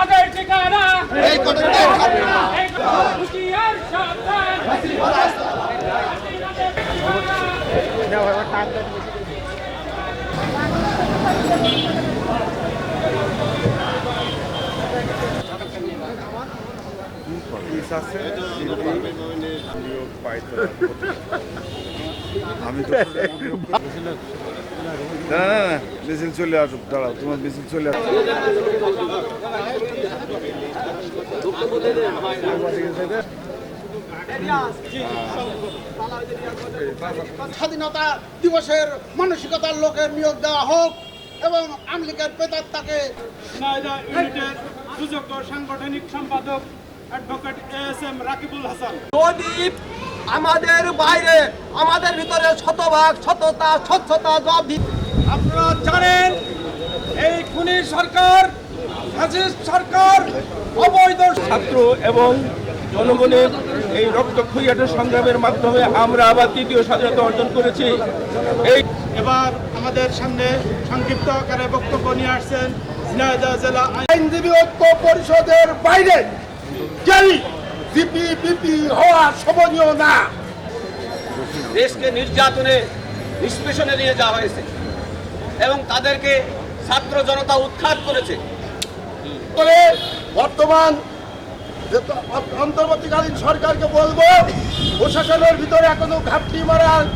ফ্যাসিবাদের ঠিকানা। এই কদমে থাকবে না এই হুঁশিয়ার সাবধান। ঠিকানা আমি না না না মিছিল চলে আসুক দাঁড়াও তোমার মিছিল চলে আসুক। স্বাধীনতা দিবসের মানসিকতার লোকের নিয়োগ দেওয়া হোক এবং আমলিকের ঝিনাইদহ ইউনিটের সুযোগ্য সাংগঠনিক সম্পাদক advocate A S M Rakibul Hasan. যদি আমাদের বাইরে আমাদের ভিতরে শতভাগ সততা স্বচ্ছতা জবাব আপনারা জানেন এই খুনি সরকার সরকার অবৈধ ছাত্র এবং জনগণের এই রক্তক্ষয়ী সংগ্রামের মাধ্যমে আমরা আবার তৃতীয় স্বাধীনতা অর্জন করেছি। এই এবার আমাদের সামনে সংক্ষিপ্ত আকারে বক্তব্য নিয়ে আসছেন ঝিনাইদহ জেলা আইনজীবী ঐক্য পরিষদের বাইরে কেউ জিপি বিপি হওয়া শোভনীয় না। দেশকে নির্যাতনে নিষ্পেষণে নিয়ে যাওয়া হয়েছে। এবং তাদেরকে ছাত্র জনতা উৎখাত করেছে। তবে বর্তমান অন্তর্বর্তীকালীন সরকারকে বলব, প্রশাসনের ভিতরে এখনও ঘাটতি মারার